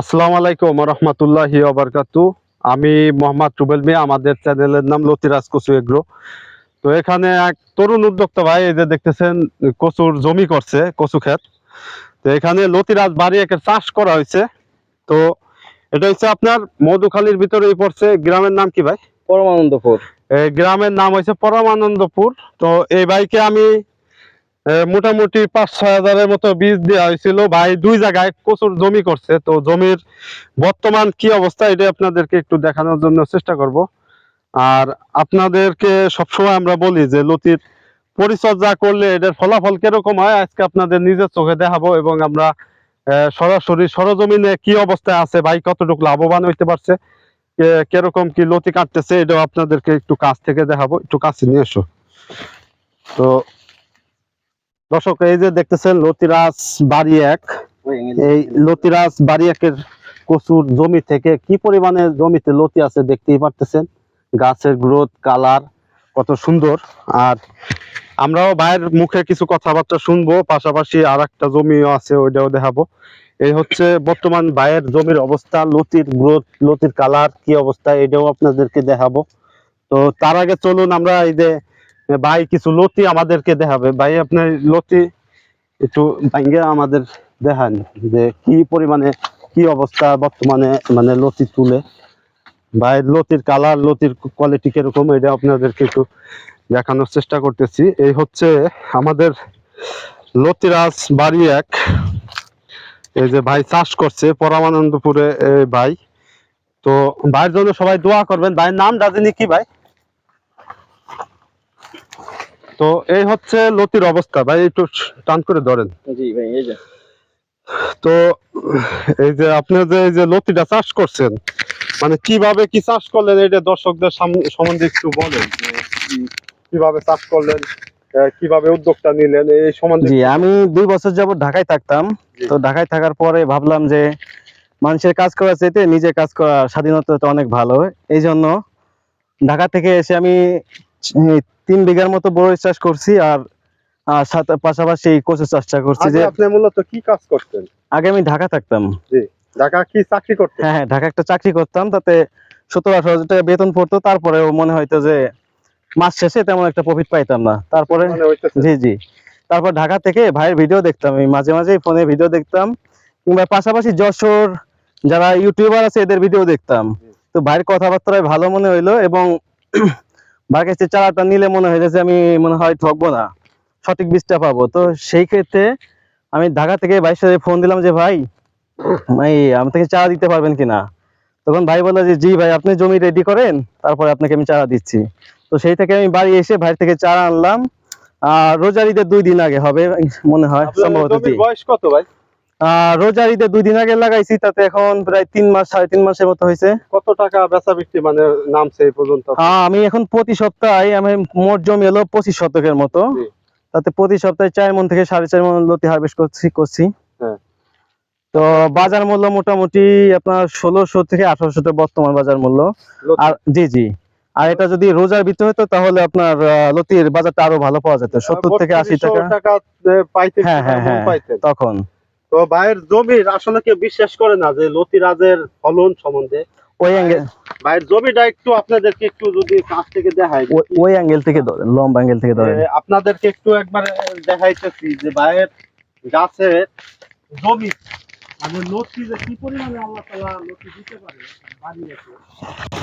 আসসালামু আলাইকুম রহমতুল্লাহি ওবরকাতু আমি মোহাম্মদ রুবেল মিয়া আমাদের চ্যানেলের নাম লতিরাজ কচু এগ্রো। তো এখানে এক তরুণ উদ্যোক্তা ভাই এই যে দেখতেছেন কচুর জমি করছে কচু ক্ষেত। তো এখানে লতিরাজ বাড়ি একের চাষ করা হয়েছে। তো এটা হচ্ছে আপনার মধুখালীর ভিতরেই পড়ছে। গ্রামের নাম কি ভাই? পরমানন্দপুর। এই গ্রামের নাম হয়েছে পরমানন্দপুর। তো এই বাইকে আমি মোটামুটি পাঁচ, ছয় হাজারের মতো বীজ দেওয়া হয়েছিল। ভাই, দুই জায়গায় প্রচুর জমি করছে। তো জমির বর্তমান কি অবস্থা এটা আপনাদেরকে একটু দেখানোর জন্য চেষ্টা করব। আর আপনাদেরকে সবসময় আমরা বলি যে, লতির পরিচর্যা করলে এটার ফলাফল কীরকম হয়, আজকে আপনাদের নিজের চোখে দেখাবো এবং আমরা সরাসরি সরজমিনে কি অবস্থায় আছে, ভাই, কতটুকু লাভবান হইতে পারছে কীরকম কি লতি কাটতেছে, এটাও আপনাদেরকে একটু কাছ থেকে দেখাবো। একটু কাছে নিয়ে এসো। তো দর্শক, এই যে দেখতেছেন লতিরাজ বাড়ি এক এই লতিরাজ বাড়ি একের কচুর জমি থেকে কি পরিমাণে জমিতে লতি আছে দেখতেই পারতেছেন। গাছের গ্রোথ, কালার কত সুন্দর। আর আমরাও ভাইয়ের মুখে কিছু কথাবার্তা শুনব, পাশাপাশি আর একটা জমিও আছে, ওইটাও দেখাবো। এই হচ্ছে বর্তমান ভাইয়ের জমির অবস্থা, লতির গ্রোথ, লতির কালার, কি অবস্থা, এটাও আপনাদেরকে দেখাবো। তো তার আগে চলুন আমরা এই যে ভাই, কিছু লতি আমাদেরকে দেখাবে। ভাই, আপনার লতি একটু ভাঙ্গে আমাদের দেখান যে কি পরিমাণে, কি অবস্থা বর্তমানে মানে লতি তুলে। ভাই, লতির কালার লতির কোয়ালিটি কীরকম, এটা আপনাদেরকে একটু দেখানোর চেষ্টা করতেছি। এই হচ্ছে আমাদের লতিরাজ বাড়ি এক এই যে ভাই চাষ করছে পরমানন্দপুরে ভাই। তো ভাইয়ের জন্য সবাই দোয়া করবেন। ভাইয়ের নাম রাজনী কি ভাই? তো এই হচ্ছে লতির অবস্থা। ভাই একটু টান করে ধরেন। জি ভাই এই যে। তো এই যে আপনি যে এই যে লতিটা চাষ করছেন মানে কীভাবে কি চাষ করলেন এটা দর্শকদের সম্বন্ধে একটু বলেন। কীভাবে চাষ করলেন আহ, কীভাবে উদ্যোগটা নিলেন এই সম্বন্ধে জি আমি দুই বছর যাবত ঢাকায় থাকতাম। তো ঢাকায় থাকার পরে ভাবলাম যে মানুষের কাজ করার চাইতে নিজে কাজ করার স্বাধীনতাটা অনেক ভালো। এই জন্য ঢাকা থেকে এসে আমি তিন বিঘার মতো বড় চাষ করছি আর আর সাথে পাশাপাশি এই কচু চাষটা করছি যে আপনি মূলত কি কাজ করতেন? আগে আমি ঢাকা থাকতাম। ঢাকা কি চাকরি করতেন? হ্যাঁ হ্যাঁ ঢাকা একটা চাকরি করতাম তাতে সত্তর আঠারো হাজার টাকা বেতন পড়তো তারপরেও মনে হয়তো যে মাস শেষে তেমন একটা প্রফিট পাইতাম না। তারপরে মানে জি জি। তারপর ঢাকা থেকে ভাইয়ের ভিডিও দেখতাম আমি মাঝে মাঝে ফোনে ভিডিও দেখতাম কিংবা পাশাপাশি যশোর যারা ইউটিউবার আছে এদের ভিডিও দেখতাম। তো ভাইয়ের কথাবার্তায় ভালো মনে হইল এবং কাছে চারাটা নিলে মনে হয়েছে যে আমি মনে হয় ঠকবো না সঠিক বীজটা পাবো। তো সেই ক্ষেত্রে আমি ঢাকা থেকে ভাইয়ের সাথে ফোন দিলাম যে ভাই ভাই আমি থেকে চারা দিতে পারবেন কিনা? তখন ভাই বলল যে জি ভাই আপনি জমি রেডি করেন তারপরে আপনাকে আমি চারা দিচ্ছি। তো সেই থেকে আমি বাড়ি এসে ভাই থেকে চারা আনলাম। আর রোজার ঈদের দুই দিন আগে হবে মনে হয় সম্ভবত বয়স কত ভাই? রোজার ঈদের দুই দিন আগে লাগাইছি তাতে এখন প্রায় তিন মাস সাড়ে তিন মাসের মতো হয়েছে। কত টাকা বেচা বিক্রি মানে নামছে এই পর্যন্ত? হ্যাঁ আমি এখন প্রতি সপ্তাহে আমি মোট জমি হলো পঁচিশ শতকের মতো। তাতে প্রতি সপ্তাহে চার মন থেকে সাড়ে চার মন লতি হারভেস্ট করছি করছি। হ্যাঁ। তো বাজার মূল্য মোটামুটি আপনার ষোলোশো থেকে আঠারোশো বর্তমান বাজার মূল্য। আর জি জি। আর এটা যদি রোজার ভিতরে হতো তাহলে আপনার লতির বাজারটা আরও ভালো পাওয়া যেত। সত্তর থেকে আশি টাকা। পাইতেন হ্যাঁ, হ্যাঁ, হ্যাঁ। তখন। তো ভাইয়ের জমির আসলে কেউ বিশ্বাস করে না যে লতিরাজের ফলন সম্বন্ধে। ওই অ্যাঙ্গেল ভাইয়ের জমিটা একটু আপনাদেরকে একটু যদি কাছ থেকে দেখাই। ওই অ্যাঙ্গেল থেকে ধরেন লম্বা অ্যাঙ্গেল থেকে ধরেন। আপনাদেরকে একটু একবার দেখাইতেছি যে ভাইয়ের গাছের জমি মানে লতি যে কি পরিমাণে আল্লাহ তালা লতি দিতে পারে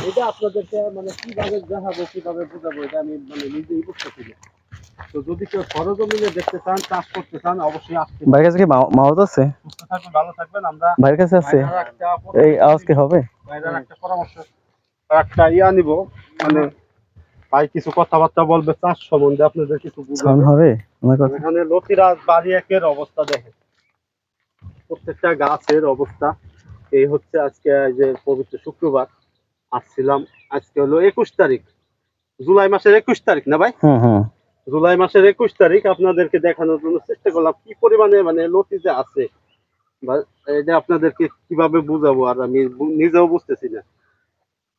এটা আপনাদেরকে মানে কীভাবে দেখাবো কীভাবে বোঝাবো এটা আমি মানে নিজেই বুঝতেছি তো যদি কেউ সরজমিনে দেখতে চান চাষ করতে চান অবশ্যই আসতে ভাইয়ের কাছে কি আছে? সুস্থ থাকবেন ভালো থাকবেন। আমরা ভাইয়ের কাছে আছে? এই হবে? ভাইয়ের একটা পরামর্শ। একটা ইয়া নিব মানে ভাই কিছু কথাবার্তা বলবে চাষ সম্বন্ধে আপনাদের কিছু বুঝাবে। হবে? আমার কথা এখানে লতিরাজ বাড়ি একের অবস্থা দেখেন। প্রত্যেকটা গাছের অবস্থা। এই হচ্ছে আজকে যে পবিত্র শুক্রবার আসছিলাম। আজকে হলো একুশ তারিখ। জুলাই মাসের একুশ তারিখ না ভাই? হুম হুম জুলাই মাসের একুশ তারিখ আপনাদেরকে দেখানোর জন্য চেষ্টা করলাম কি পরিমাণে মানে লতি যে আছে এটা আপনাদেরকে কীভাবে বুঝাবো আর আমি নিজেও বুঝতেছি না।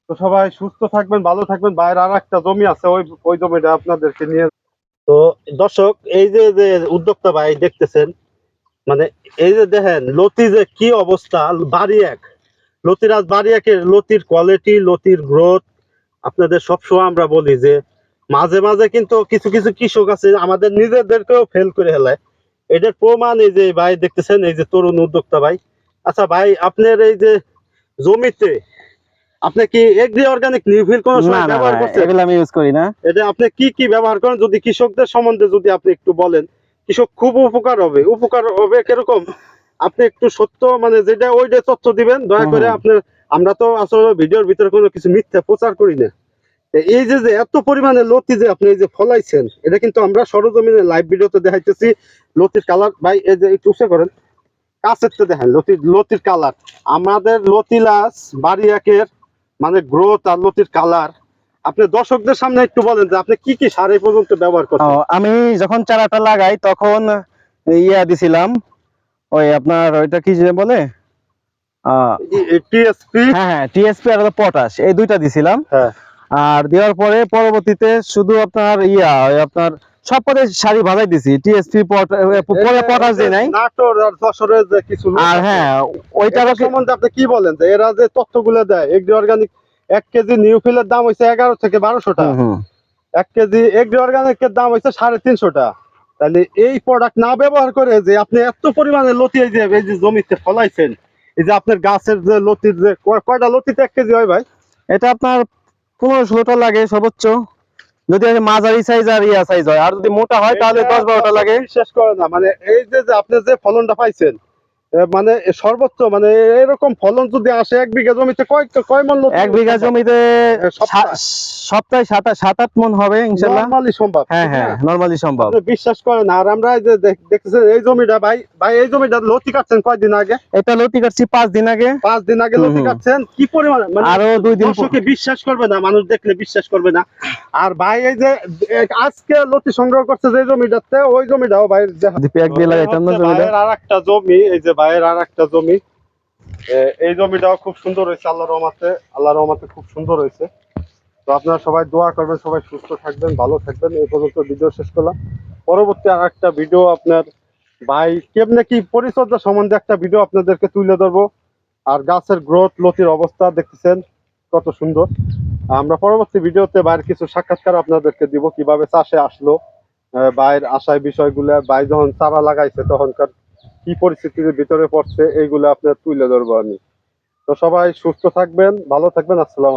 তো সবাই সুস্থ থাকবেন, ভালো থাকবেন। বাইরে আর একটা জমি আছে, ওই ওই জমিটা আপনাদেরকে নিয়ে তো দর্শক, এই যে যে উদ্যোক্তা ভাই দেখতেছেন মানে এই যে দেখেন লতি যে কি অবস্থা? বাড়ি এক লতিরাজ বাড়ি একের লতির কোয়ালিটি লতির গ্রোথ আপনাদের সবসময় আমরা বলি যে মাঝে মাঝে কিন্তু কিছু কিছু কৃষক আছে আমাদের নিজেদেরকেও ফেল করে হেলায়। এটার প্রমাণ এই যে ভাই দেখতেছেন এই যে তরুণ উদ্যোক্তা ভাই। আচ্ছা ভাই আপনার এই যে জমিতে আপনি কি এগ্রি অর্গানিক নিউফিল কোন সময় ব্যবহার করছেন? এগুলো আমি ইউজ করি না। এটা আপনি কি কি ব্যবহার করেন? যদি কৃষকদের সম্বন্ধে যদি আপনি একটু বলেন। কৃষক খুব উপকার হবে। উপকার হবে কীরকম? আপনি একটু সত্য মানে যেটা ওইটা তথ্য দিবেন। দয়া করে হুম। আপনি আমরা তো আসলে ভিডিওর ভিতরে কোনো কিছু মিথ্যা প্রচার করি না। এই যে যে এত পরিমাণে লতি যে আপনি এই যে ফলাইছেন এটা কিন্তু আমরা সরজমিনে লাইভ ভিডিওতে দেখাইতেছি। লতির কালার ভাই এই যে একটু উঁচা করেন। কাছের তো দেখেন লতির লতির কালার আমাদের লতিলাস বাড়ি একের মানে গ্রোথ আর লতির কালার আপনি দর্শকদের সামনে একটু বলেন যে আপনি কি কি সার এই পর্যন্ত ব্যবহার ও, করছেন আমি যখন চারাটা লাগাই তখন ইয়া দিছিলাম ওই আপনার ওইটা কি যে বলে? টিএসপি হ্যাঁ হ্যাঁ টিএসপি আর পটাশ এই দুইটা দিছিলাম। হ্যাঁ। আর দেওয়ার পরে পরবর্তীতে শুধু আপনার ইয়া আপনার সব পরে শাড়ি ভাজাই দিছি টিএসপি পরে পটাশ দিই নাই। নাটোর আর যশোরের যে কিছু আর হ্যাঁ ওইটা এটার সম্বন্ধে আপনি কি বলেন? যে এরা যে তথ্যগুলো দেয় এগ্রি অর্গানিক এক কেজি নিউফিলের দাম হইছে এগারো থেকে বারোশো টাকা। এক কেজি এগ্রি অর্গানিকের দাম হইছে সাড়ে তিনশো টাকা। তাহলে এই প্রোডাক্ট না ব্যবহার করে যে আপনি এত পরিমাণে লতি এই যে এই যে জমিতে ফলাইছেন এই যে আপনার গাছের যে লতির যে কয়- কয়টা লতিতে এক কেজি হয় ভাই? এটা আপনার পনেরো ষোলোটা লাগে সর্বোচ্চ। যদি মাঝারি সাইজ আর ইয়া সাইজ হয়। আর যদি মোটা হয় তাহলে দশ বারোটা লাগে। বিশ্বাস করে না মানে এই যে আপনি যে ফলনটা পাইছেন মানে সর্বোচ্চ মানে এরকম ফলন যদি আসে এক বিঘা জমিতে কয় কয় মন লতি এক বিঘা জমিতে সপ্তাহ- সাত সাত আট মন হবে ইনশাল্লাহ। নরমালি সম্ভব। হ্যাঁ হ্যাঁ না? নর্মালি সম্ভব। বিশ্বাস করেন আর আমরা যে দেখতেছেন এই জমিটা ভাই ভাই এই জমিটা লতি কাটছেন কয়দিন আগে? এটা লতি কাটছি পাঁচ দিন আগে। পাঁচ দিন আগে লতি কাটছেন। কি পরিমাণ মানে আরও দুই দিন দর্শকে বিশ্বাস করবে না মানুষ দেখলে বিশ্বাস করবে না। আর ভাই এই যে আজকে লতি সংগ্রহ করছে যে জমিটাতে ওই জমিটাও ভাই প্যাক দিয়ে লাগাইতাম না জমিটা। আর একটা জমি এই যে ভাইয়ের আর একটা জমি এই জমিটাও খুব সুন্দর হয়েছে আল্লাহ রহমাতে। আল্লাহ রহমাতে খুব সুন্দর হয়েছে। তো আপনারা সবাই দোয়া করবেন, সবাই সুস্থ থাকবেন, ভালো থাকবেন। এই পর্যন্ত ভিডিও শেষ করলাম। পরবর্তী আর একটা ভিডিও আপনার ভাই কেমনে কি পরিচর্যা সম্বন্ধে একটা ভিডিও আপনাদেরকে তুলে ধরবো। আর গাছের গ্রোথ লতির অবস্থা দেখতেছেন, কত সুন্দর। আমরা পরবর্তী ভিডিওতে বাইরের কিছু সাক্ষাৎকার আপনাদেরকে দিব, কীভাবে চাষে আসলো বাইরের আশায় বিষয়গুলো, ভাই যখন চারা লাগাইছে তখনকার কি পরিস্থিতির ভিতরে পড়ছে, এইগুলো আপনার তুলে ধরবো আমি। তো সবাই সুস্থ থাকবেন, ভালো থাকবেন, আসসালাম